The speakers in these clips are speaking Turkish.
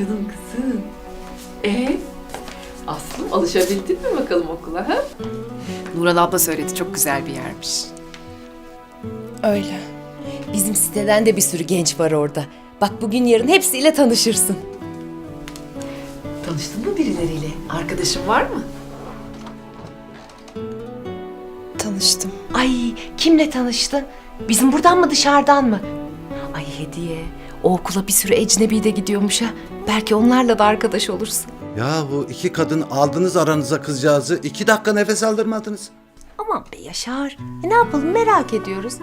Canım kızım. E Aslım alışabildin mi bakalım okula ha? Nuran abla söyledi çok güzel bir yermiş. Öyle. Bizim siteden de bir sürü genç var orada. Bak bugün yarın hepsiyle tanışırsın. Tanıştın mı birileriyle? Arkadaşın var mı? Tanıştım. Ay kimle tanıştın? Bizim buradan mı dışarıdan mı? Ay hediye. O okula bir sürü ecnebi de gidiyormuş ha. Belki onlarla da arkadaş olursun. Ya bu iki kadın aldınız aranıza kızcağızı. iki dakika nefes aldırmadınız. Aman be Yaşar. E ne yapalım merak ediyoruz.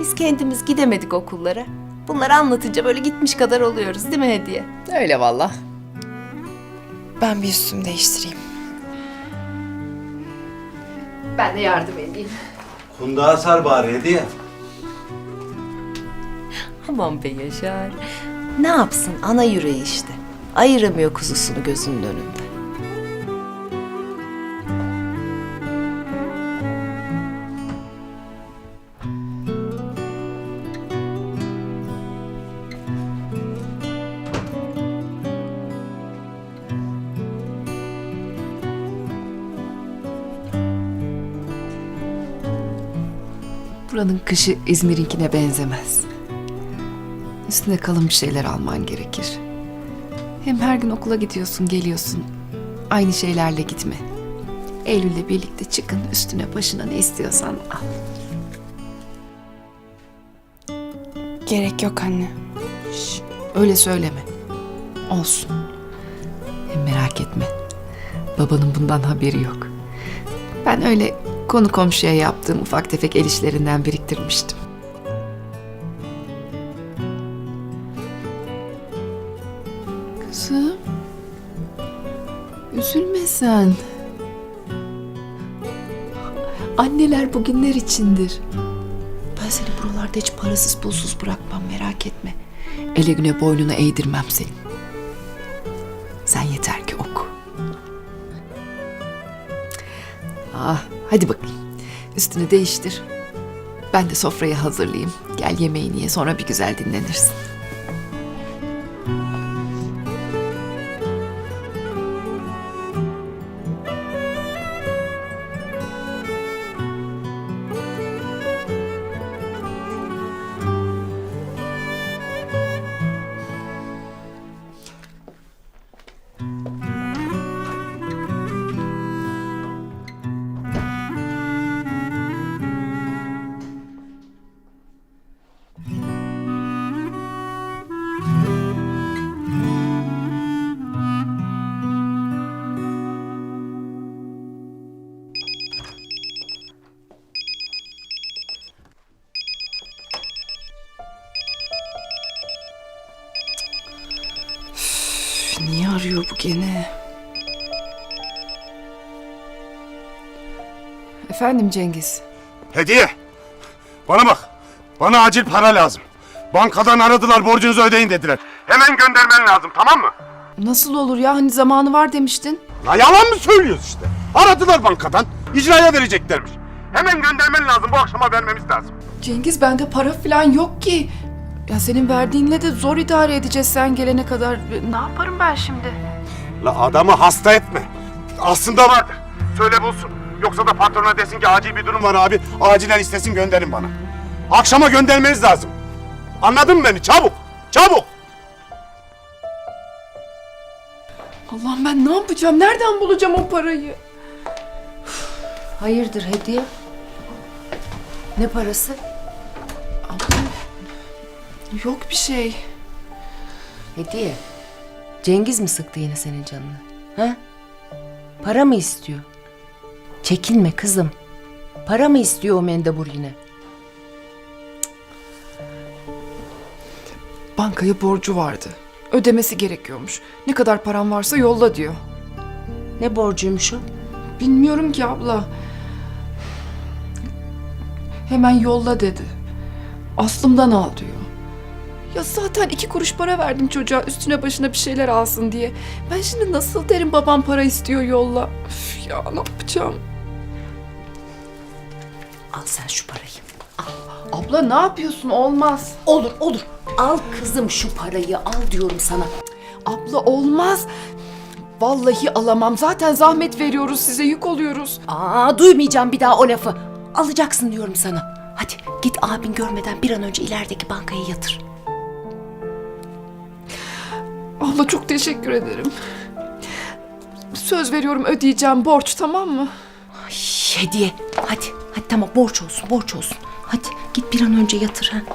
Biz kendimiz gidemedik okullara. Bunları anlatınca böyle gitmiş kadar oluyoruz değil mi Hediye? Öyle valla. Ben bir üstümü değiştireyim. Ben de yardım edeyim. Kundağa sar bari hediye. Aman be Yaşar. Ne yapsın ana yüreği işte. Ayıramıyor kuzusunu gözünün önünde. Buranın kışı İzmir'inkine benzemez. Üstüne kalın bir şeyler alman gerekir. Hem her gün okula gidiyorsun, geliyorsun. Aynı şeylerle gitme. Eylül'le birlikte çıkın, üstüne başına ne istiyorsan al. Gerek yok anne. Öyle söyleme. Olsun. Hem merak etme. Babanın bundan haberi yok. Ben öyle konu komşuya yaptığım ufak tefek el işlerinden biriktirmiştim. Sen. Anneler bugünler içindir. Ben seni buralarda hiç parasız pulsuz bırakmam merak etme. Ele güne boynunu eğdirmem senin. Sen yeter ki oku. Ah, hadi bakayım. Üstünü değiştir. Ben de sofrayı hazırlayayım. Gel yemeğini ye sonra bir güzel dinlenirsin. Bu gene? Efendim Cengiz. Hediye. Bana bak. Bana acil para lazım. Bankadan aradılar borcunuzu ödeyin dediler. Hemen göndermen lazım tamam mı? Nasıl olur ya hani zamanı var demiştin. La yalan mı söylüyoruz işte? Aradılar bankadan. icraya vereceklermiş. Hemen göndermen lazım. Bu akşama vermemiz lazım. Cengiz bende para falan yok ki. Ya senin verdiğinle de zor idare edeceğiz sen gelene kadar. Ne yaparım ben şimdi? La adamı hasta etme. Aslında vardır. Söyle bulsun. Yoksa da patrona desin ki acil bir durum var abi. Acilen istesin gönderin bana. Akşama göndermeniz lazım. Anladın mı beni? Çabuk. Çabuk. Allah'ım ben ne yapacağım? Nereden bulacağım o parayı? Hayırdır hediye? Ne parası? Yok bir şey. Hediye. Cengiz mi sıktı yine senin canını? Ha? Para mı istiyor? Çekinme kızım. Para mı istiyor o mendebur yine? Bankaya borcu vardı. Ödemesi gerekiyormuş. Ne kadar param varsa yolla diyor. Ne borcuymuş o? Bilmiyorum ki abla. Hemen yolla dedi. Aslımdan al diyor. Ya zaten iki kuruş para verdim çocuğa üstüne başına bir şeyler alsın diye. Ben şimdi nasıl derim babam para istiyor yolla. Üf ya ne yapacağım? Al sen şu parayı. Abla ne yapıyorsun olmaz. Olur olur. Al kızım şu parayı al diyorum sana. Abla olmaz. Vallahi alamam. Zaten zahmet veriyoruz size yük oluyoruz. Aa duymayacağım bir daha o lafı. Alacaksın diyorum sana. Hadi git abin görmeden bir an önce ilerideki bankaya yatır. Abla çok teşekkür ederim. Söz veriyorum ödeyeceğim borç tamam mı? Ay, hediye. Hadi hadi tamam borç olsun borç olsun. Hadi git bir an önce yatır ha.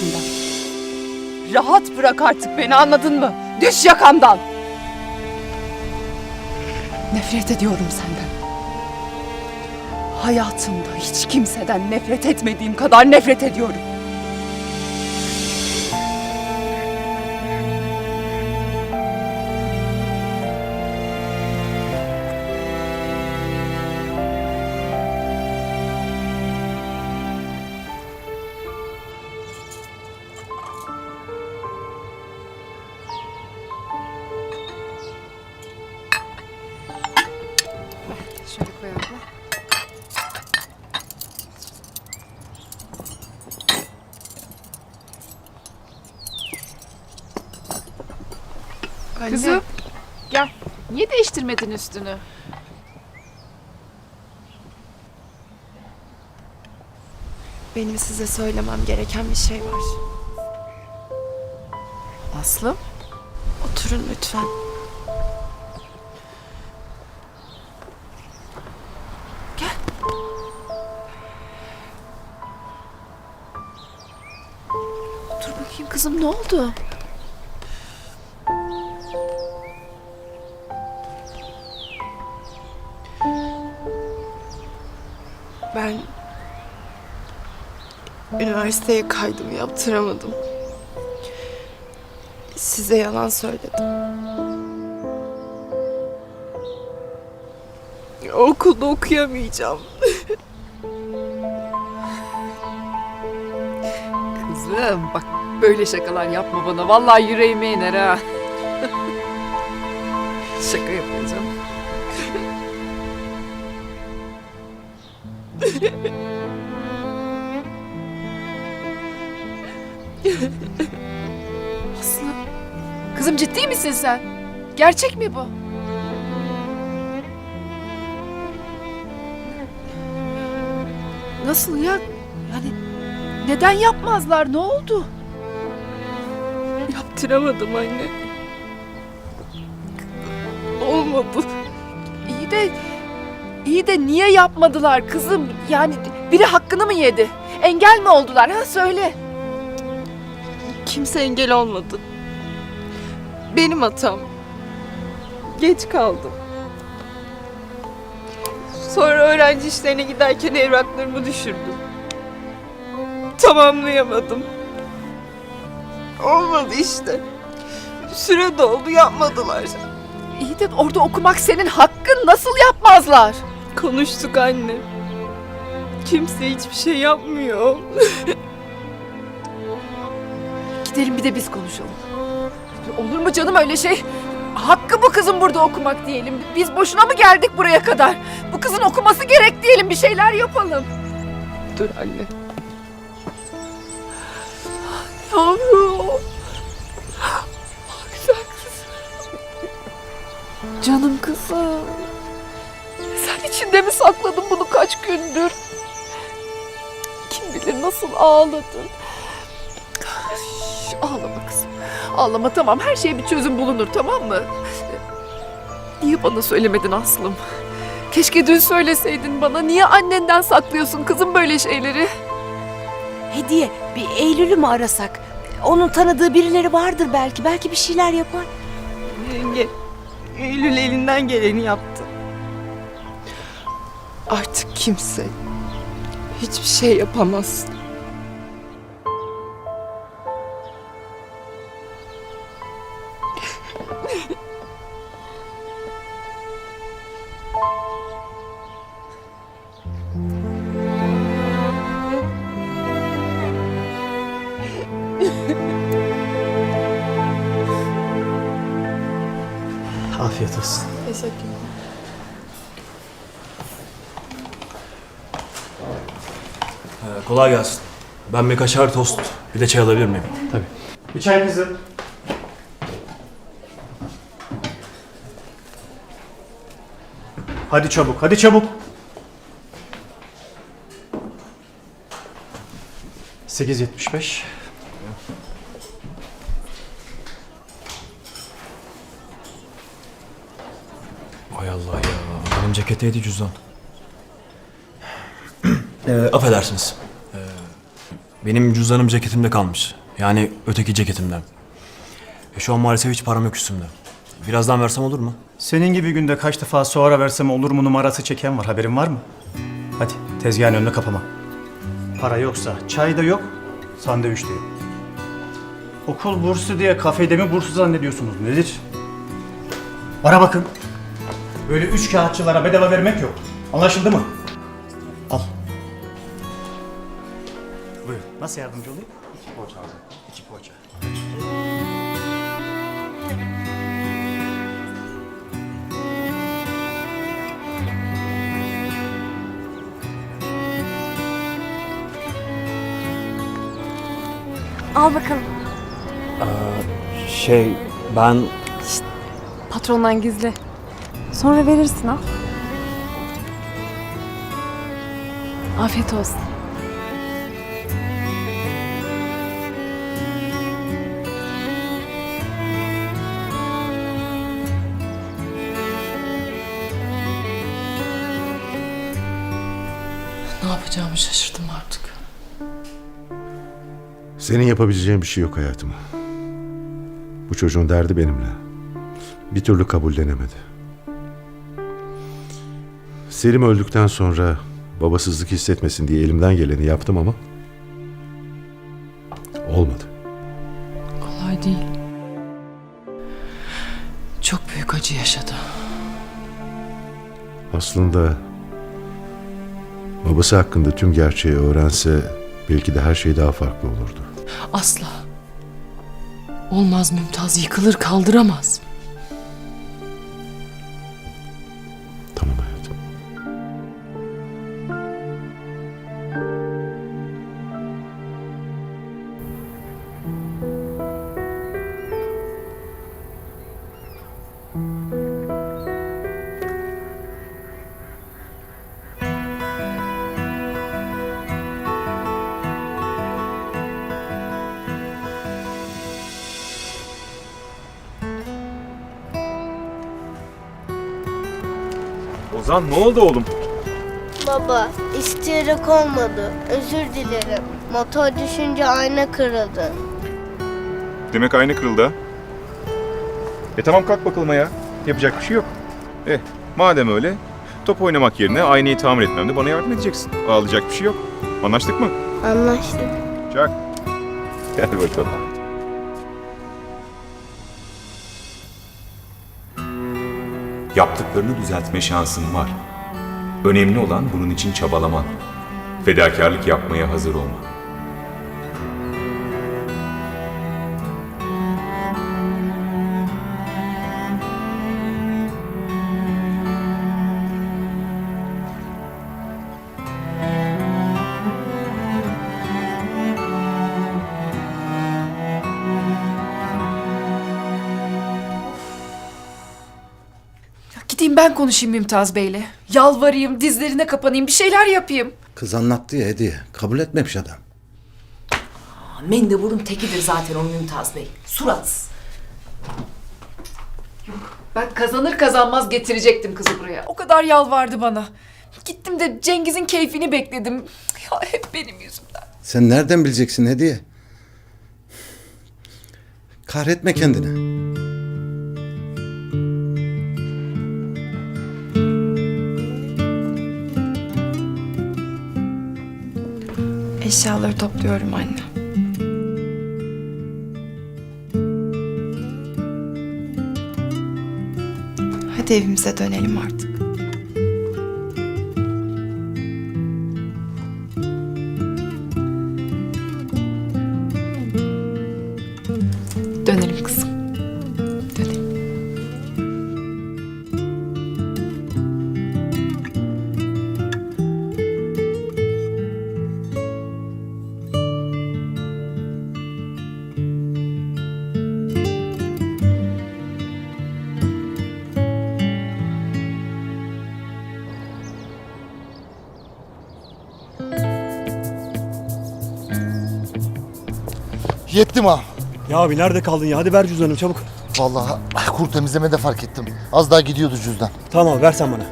Yüzünden. Rahat bırak artık beni anladın mı? Düş yakamdan. Nefret ediyorum senden. Hayatımda hiç kimseden nefret etmediğim kadar nefret ediyorum. Değiştirmedin üstünü? Benim size söylemem gereken bir şey var. Aslım. Oturun lütfen. Dur bakayım kızım ne oldu? Üniversiteye kaydımı yaptıramadım. Size yalan söyledim. Okulda okuyamayacağım. Kızım bak böyle şakalar yapma bana. Vallahi yüreğime iner ha. Şaka yapacağım. Aslı. Kızım ciddi misin sen? Gerçek mi bu? Nasıl ya? Yani neden yapmazlar? Ne oldu? Yaptıramadım anne. Olmadı. İyi de iyi de niye yapmadılar kızım? Yani biri hakkını mı yedi? Engel mi oldular? Ha söyle. Kimse engel olmadı. Benim hatam. Geç kaldım. Sonra öğrenci işlerine giderken evraklarımı düşürdüm. Tamamlayamadım. Olmadı işte. Süre doldu yapmadılar. İyi de orada okumak senin hakkın. Nasıl yapmazlar? Konuştuk anne. Kimse hiçbir şey yapmıyor. Gidelim bir de biz konuşalım. Olur mu canım öyle şey? Hakkı bu kızın burada okumak diyelim. Biz boşuna mı geldik buraya kadar? Bu kızın okuması gerek diyelim. Bir şeyler yapalım. Dur anne. Yavrum. Güzel kızım. Canım kızım. Sen içinde mi sakladın bunu kaç gündür? Kim bilir nasıl ağladın. Ağlama kızım. Ağlama tamam her şeye bir çözüm bulunur tamam mı? Niye bana söylemedin Aslım? Keşke dün söyleseydin bana. Niye annenden saklıyorsun kızım böyle şeyleri? Hediye bir Eylül'ü mü arasak? Onun tanıdığı birileri vardır belki. Belki bir şeyler yapar. Yenge, Eylül elinden geleni yaptı. Artık kimse hiçbir şey yapamaz. Afiyet olsun. Teşekkürler. Ee, kolay gelsin. Ben bir kaşar tost, bir de çay alabilir miyim? Tabii. Bir çayınızı. Hadi çabuk, hadi çabuk. Sekiz yetmiş beş. Hay Allah ceketteydi cüzdan. ee, affedersiniz. Ee, benim cüzdanım ceketimde kalmış. Yani öteki ceketimden. E, şu an maalesef hiç param yok üstümde. Birazdan versem olur mu? Senin gibi günde kaç defa sonra versem olur mu numarası çeken var. Haberin var mı? Hadi tezgahın önünü kapama. Para yoksa çay da yok, sandviç de yok. Okul bursu diye kafede mi bursu zannediyorsunuz? Nedir? Bana bakın. Böyle üç kağıtçılara bedava vermek yok. Anlaşıldı mı? Al. Buyur. Nasıl yardımcı olayım? İki poğaça İki poğaça. Al bakalım. Şey, ben... Patrondan gizli. Sonra verirsin al. Afiyet olsun. Ne yapacağımı şaşırdım artık. Senin yapabileceğin bir şey yok hayatım. Bu çocuğun derdi benimle. Bir türlü kabullenemedi. Selim öldükten sonra babasızlık hissetmesin diye elimden geleni yaptım ama olmadı. Kolay değil. Çok büyük acı yaşadı. Aslında babası hakkında tüm gerçeği öğrense belki de her şey daha farklı olurdu. Asla. Olmaz Mümtaz yıkılır kaldıramaz. Ozan ne oldu oğlum? Baba, isteyerek olmadı. Özür dilerim. Motor düşünce ayna kırıldı. Demek ayna kırıldı ha? E tamam kalk bakalım ya. Yapacak bir şey yok. Eh madem öyle top oynamak yerine aynayı tamir etmemde bana yardım edeceksin. Ağlayacak bir şey yok. Anlaştık mı? Anlaştık. Çak. Gel bakalım. Yaptıklarını düzeltme şansın var. Önemli olan bunun için çabalaman. Fedakarlık yapmaya hazır olman. Konuşayım Mümtaz Bey'le. Yalvarayım, dizlerine kapanayım, bir şeyler yapayım. Kız anlattı ya hediye. Kabul etmemiş adam. Mendebul'un tekidir zaten o Mümtaz Bey. Suratsız. Ben kazanır kazanmaz getirecektim kızı buraya. O kadar yalvardı bana. Gittim de Cengiz'in keyfini bekledim. Ya hep benim yüzümden. Sen nereden bileceksin hediye? Kahretme kendini. Eşyaları topluyorum anne. Hadi evimize dönelim artık. Yettim ağam. Ya abi nerede kaldın ya? Hadi ver cüzdanımı çabuk. Vallahi kur temizleme de fark ettim. Az daha gidiyordu cüzdan. Tamam ver sen bana.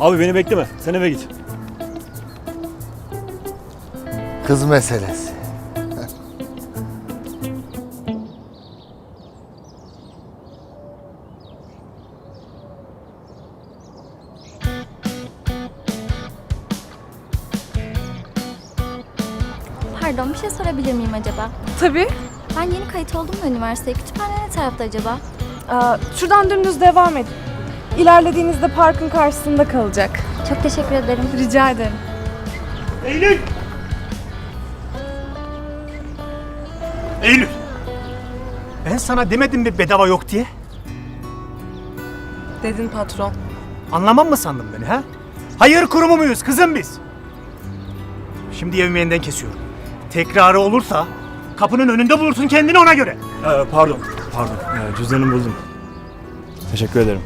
Abi beni bekleme. Sen eve git. Kız meselesi. Pardon bir şey sorabilir miyim acaba? Tabii. Ben yeni kayıt oldum da üniversiteye. Kütüphane ne tarafta acaba? Aa, şuradan dümdüz devam edin. İlerlediğinizde parkın karşısında kalacak. Çok teşekkür ederim. Rica ederim. Eylül! Eylül! Ben sana demedim mi bedava yok diye? Dedin patron. Anlamam mı sandın beni ha? Hayır kurumu muyuz kızım biz? Şimdi yemeğinden kesiyorum. Tekrarı olursa kapının önünde bulursun kendini ona göre. Ee, pardon. Pardon. Ee, cüzdanımı buldum. Teşekkür ederim.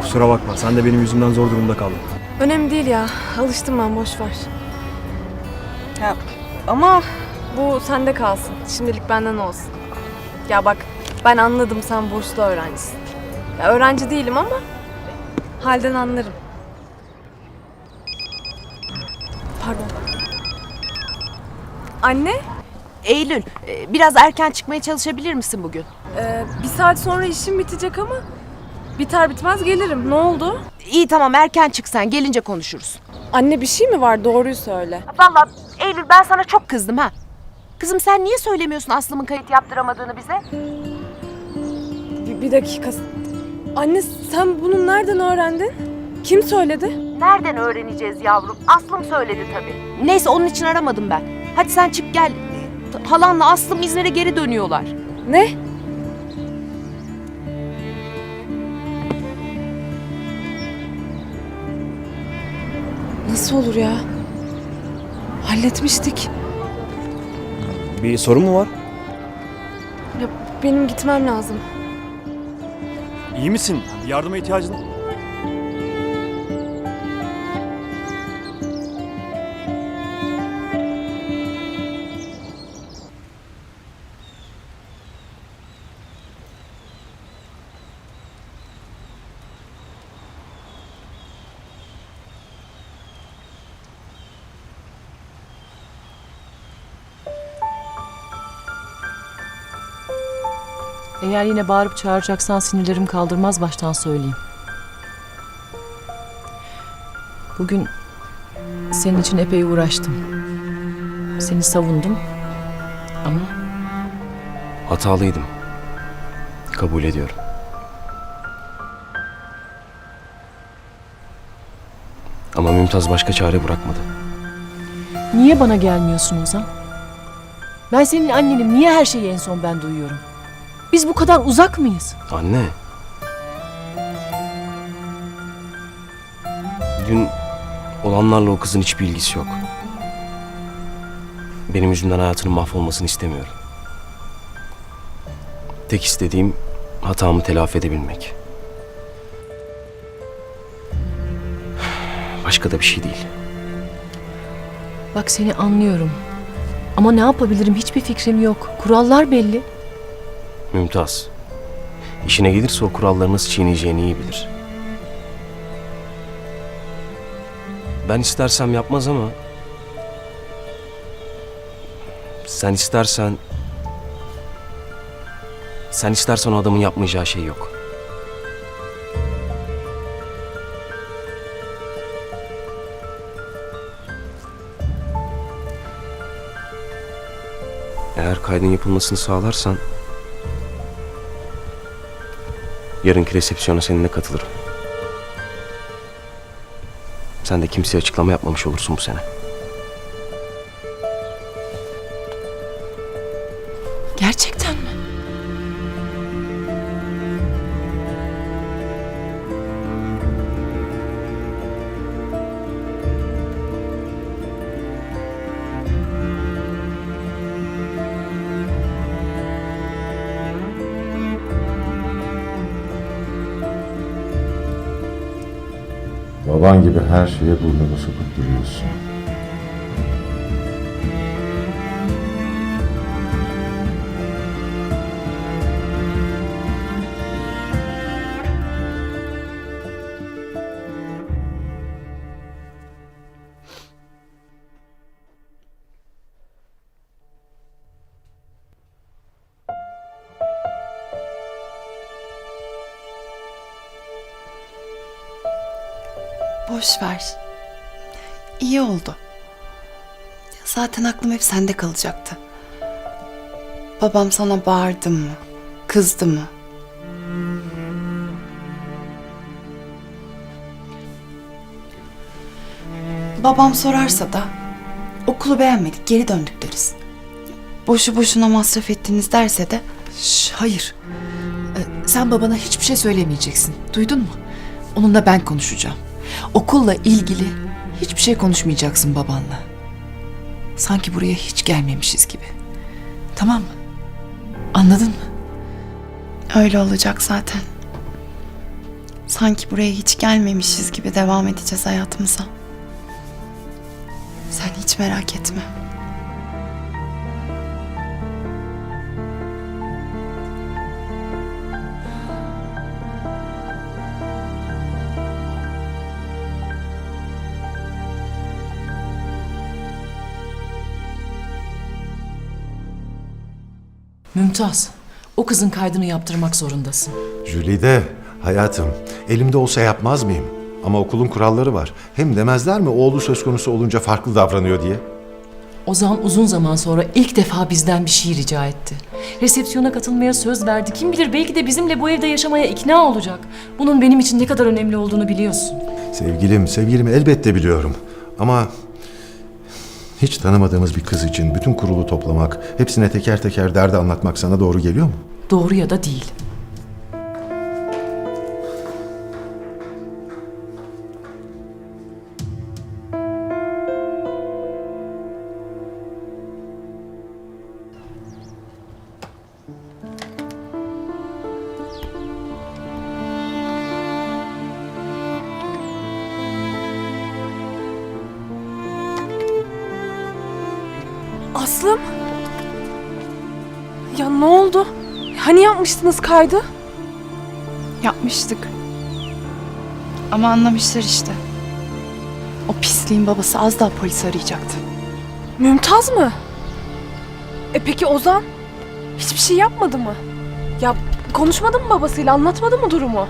Kusura bakma. Sen de benim yüzümden zor durumda kaldın. Önemli değil ya. Alıştım ben boş ver. Ya ama bu sende kalsın. Şimdilik benden olsun. Ya bak ben anladım sen burslu öğrencisin. Ya öğrenci değilim ama halden anlarım. Pardon. Anne, Eylül, e, biraz erken çıkmaya çalışabilir misin bugün? e, bir saat sonra işim bitecek ama biter bitmez gelirim. Ne oldu? İyi tamam erken çık sen. Gelince konuşuruz. Anne bir şey mi var? Doğruyu söyle. Vallahi Eylül ben sana çok kızdım ha. Kızım sen niye söylemiyorsun Aslım'ın kayıt yaptıramadığını bize? Bir, bir dakika. Anne sen bunu nereden öğrendin? Kim söyledi? Nereden öğreneceğiz yavrum? Aslım söyledi tabii. Neyse onun için aramadım ben. Hadi sen çık gel. Halanla Aslım İzmir'e geri dönüyorlar. Ne? Nasıl olur ya? Halletmiştik. Bir sorun mu var? Ya benim gitmem lazım. İyi misin? Yardıma ihtiyacın... Eğer yine bağırıp çağıracaksan sinirlerim kaldırmaz baştan söyleyeyim. Bugün senin için epey uğraştım. Seni savundum. Ama Hatalıydım. Kabul ediyorum. Ama Mümtaz başka çare bırakmadı. niye bana gelmiyorsun Ozan? Ben senin annenim. Niye her şeyi en son ben duyuyorum? Biz bu kadar uzak mıyız? Anne. Dün olanlarla o kızın hiçbir ilgisi yok. Benim yüzümden hayatının mahvolmasını istemiyorum. Tek istediğim hatamı telafi edebilmek. Başka da bir şey değil. Bak seni anlıyorum. Ama ne yapabilirim hiçbir fikrim yok. Kurallar belli. Mümtaz. İşine gelirse o kuralları çiğneyeceğini iyi bilir. Ben istersem yapmaz ama... Sen istersen... Sen istersen o adamın yapmayacağı şey yok. Eğer kaydın yapılmasını sağlarsan Yarınki resepsiyona seninle katılırım. Sen de kimseye açıklama yapmamış olursun bu sene. Gibi her şeye burnunu sokup duruyorsun. Zaten aklım hep sende kalacaktı. Babam sana bağırdı mı? Kızdı mı? Babam sorarsa da okulu beğenmedik, geri döndük deriz. Boşu boşuna masraf ettiniz derse de Şş, hayır. Ee, sen babana hiçbir şey söylemeyeceksin. Duydun mu? Onunla ben konuşacağım. Okulla ilgili hiçbir şey konuşmayacaksın babanla. Sanki buraya hiç gelmemişiz gibi. Tamam mı? Anladın mı? Öyle olacak zaten. Sanki buraya hiç gelmemişiz gibi devam edeceğiz hayatımıza. Sen hiç merak etme. Mümtaz, o kızın kaydını yaptırmak zorundasın. Jülide, hayatım, elimde olsa yapmaz mıyım? Ama okulun kuralları var. Hem demezler mi oğlu söz konusu olunca farklı davranıyor diye? Ozan uzun zaman sonra ilk defa bizden bir şey rica etti. Resepsiyona katılmaya söz verdi. Kim bilir belki de bizimle bu evde yaşamaya ikna olacak. Bunun benim için ne kadar önemli olduğunu biliyorsun. Sevgilim, sevgilim elbette biliyorum. Ama hiç tanımadığımız bir kız için bütün kurulu toplamak, hepsine teker teker derdi anlatmak sana doğru geliyor mu? Doğru ya da değil. Ya ne oldu? Hani yapmıştınız kaydı? Yapmıştık. Ama anlamışlar işte. O pisliğin babası az daha polisi arayacaktı. Mümtaz mı? E peki Ozan? Hiçbir şey yapmadı mı? Ya konuşmadı mı babasıyla anlatmadı mı durumu?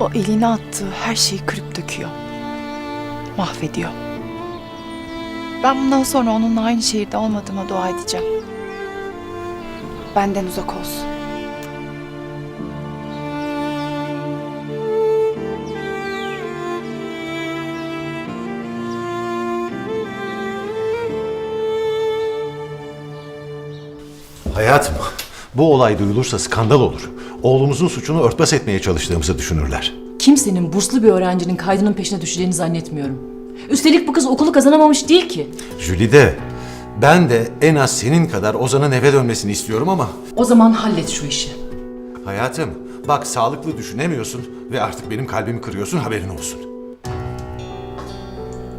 O eline attığı her şeyi kırıp döküyor. Mahvediyor. Ben bundan sonra onunla aynı şehirde olmadığıma dua edeceğim. Benden uzak olsun. Hayatım, bu olay duyulursa skandal olur. Oğlumuzun suçunu örtbas etmeye çalıştığımızı düşünürler. Kimsenin burslu bir öğrencinin kaydının peşine düşeceğini zannetmiyorum. Üstelik bu kız okulu kazanamamış değil ki. Jülide, ben de en az senin kadar Ozan'ın eve dönmesini istiyorum ama... O zaman hallet şu işi. Hayatım, bak sağlıklı düşünemiyorsun ve artık benim kalbimi kırıyorsun haberin olsun.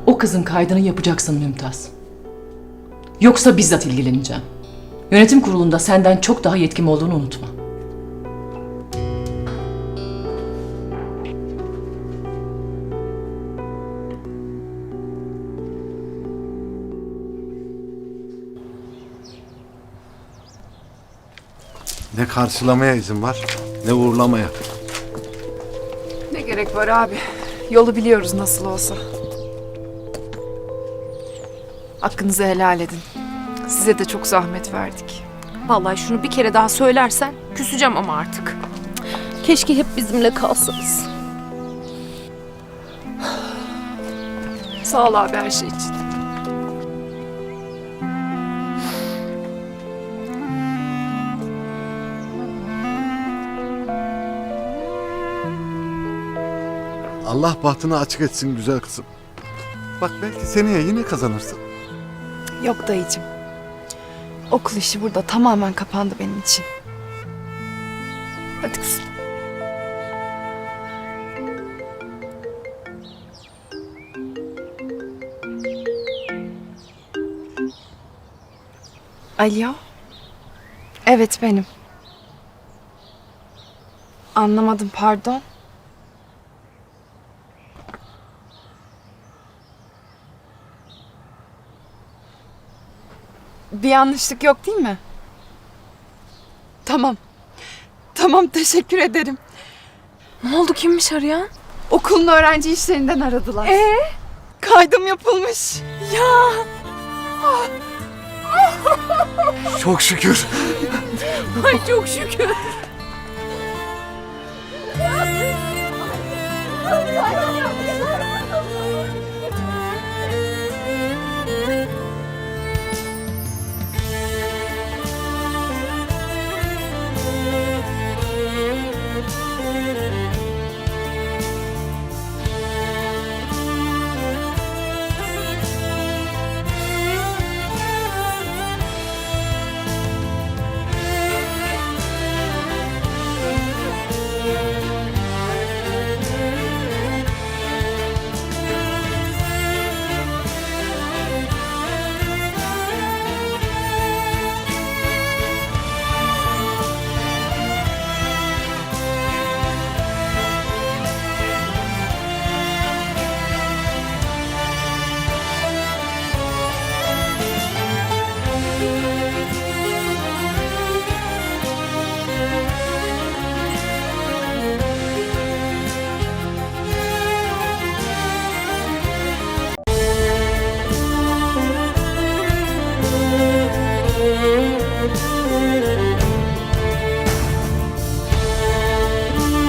O kızın kaydını yapacaksın Mümtaz. Yoksa bizzat ilgileneceğim. Yönetim kurulunda senden çok daha yetkim olduğunu unutma. Ne karşılamaya izin var, ne uğurlamaya. Ne gerek var abi? Yolu biliyoruz nasıl olsa. Hakkınızı helal edin. Size de çok zahmet verdik. Vallahi şunu bir kere daha söylersen küseceğim ama artık. Keşke hep bizimle kalsanız. Sağ ol abi her şey için. Allah bahtını açık etsin güzel kızım. Bak belki seneye yine kazanırsın. Yok dayıcım. Okul işi burada tamamen kapandı benim için. Hadi kızım. Alo. Evet benim. Anlamadım pardon. Bir yanlışlık yok değil mi? Tamam. Tamam teşekkür ederim. Ne oldu kimmiş arayan? Okulun öğrenci işlerinden aradılar. Ee? Kaydım yapılmış. Ya. Çok şükür. Ay çok şükür.